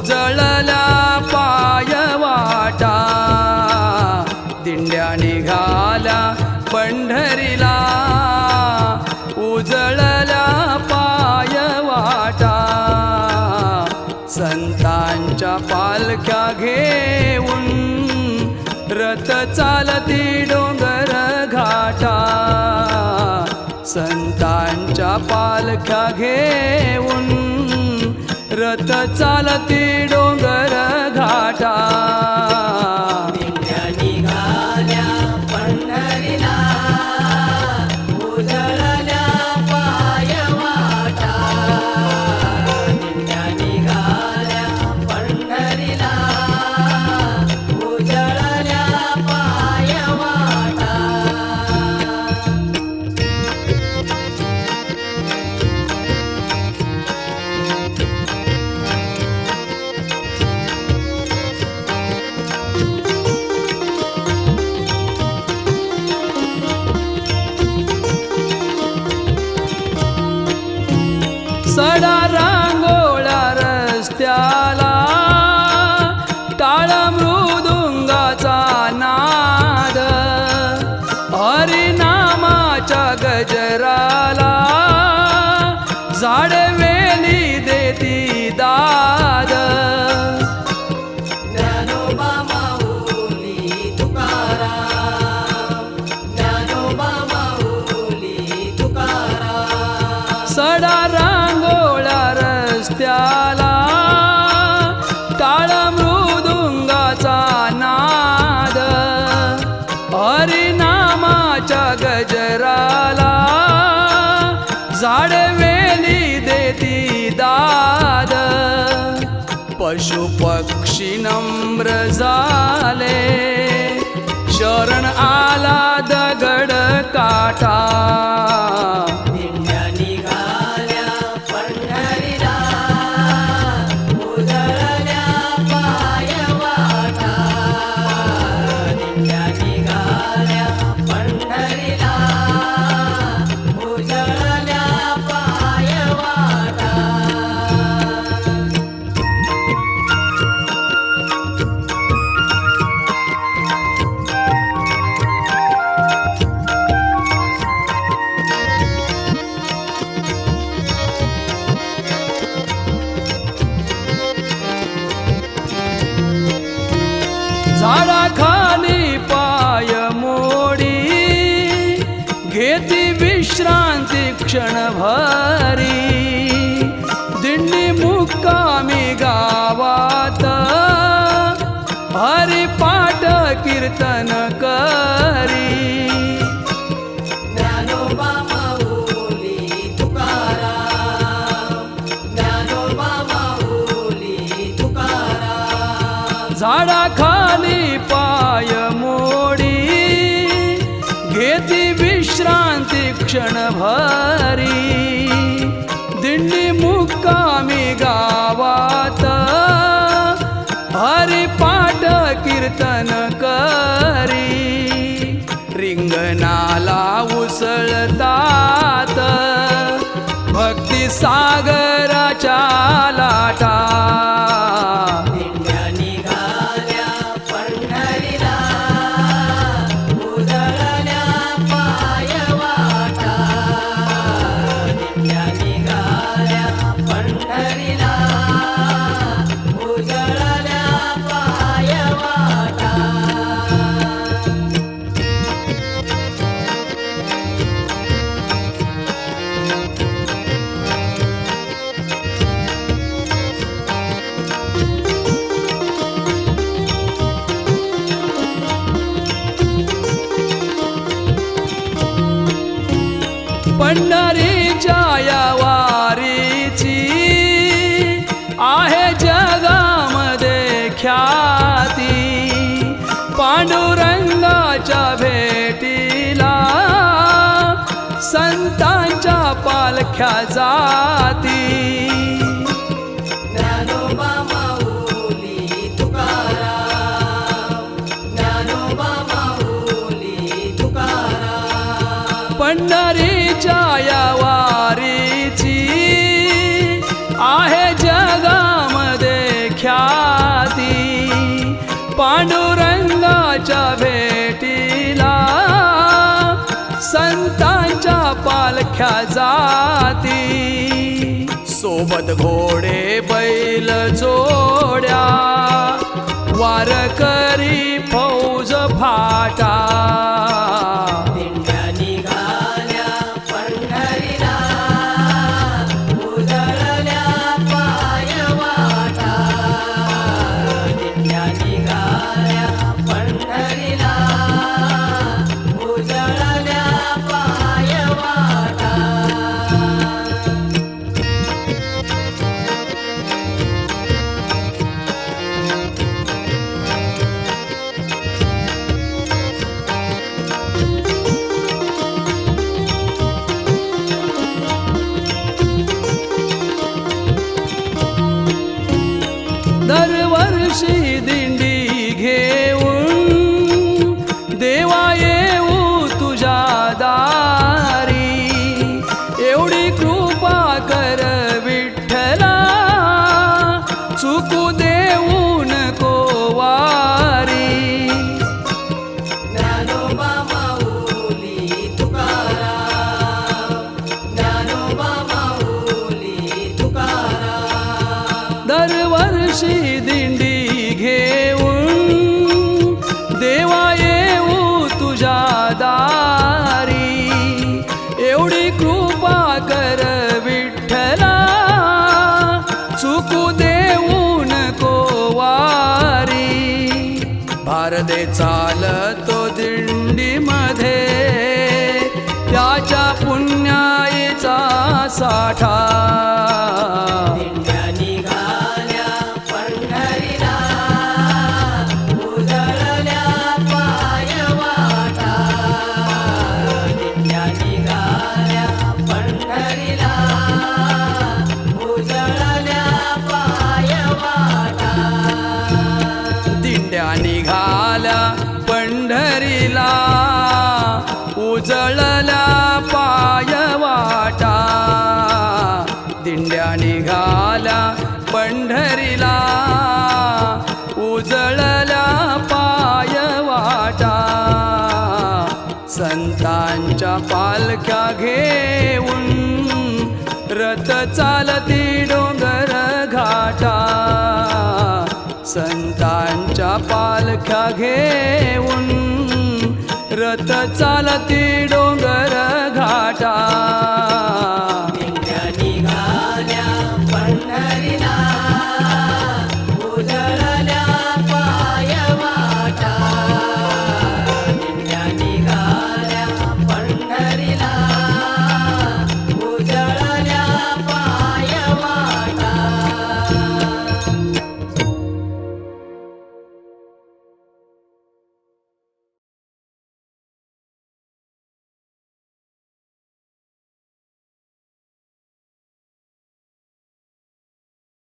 उजळला पायवाटा दिंड्या निघाला पंढरीला. उजळला पायवाटा संतांच्या पालख्या घेऊन रथ चालती डोंगर घाटा. संतांच्या पालख्या घेऊन रथ चालती डोंगर घाटा सडा रांगोळ्या रस्त्याला टाळ मृदुंगाचा नाद. हरिनामाच्या गजराला झाड वेली देती दाद. सडा पशु पक्षी नम्र झाले. शरण आला दगड काटा. झाडाखाली पाय मोडी घेती विश्रांती क्षणभरी. दिंडी मुक्कामी गावात हरिपाठ कीर्तन कर. विश्रांती क्षणभरी दिंडी मुक्कामी गावात. हरिपाठ कीर्तन करी. रिंगणाला उसळतात. भक्ती सागराच्या लाटा மன்னரில் पालख्या जाती. ज्ञानोबा माऊली तुकाराम. ज्ञानोबा माऊली तुकाराम. पंढरीच्या जाती. सोबत घोडे बैल जोड्या. वारकरी फौज फाटा. दरवर्षी दिंडी घेऊन देवा येऊ तुझ्या दारी. एवढी कृपा कर विठ्ठला चुकू देऊ नको वारी भारदे चालतो दिंडीमध्ये त्याच्या पुण्याईचा साठा उजळल्या पायवाटा दिंड्या निघाला पंढरीला. उजळल्या पायवाटा संतांच्या पालख्या घेऊन रथ चालती डोंगर घाटा. संतांच्या पालख्या घेऊन फिरत चालती डोंगर घाटा.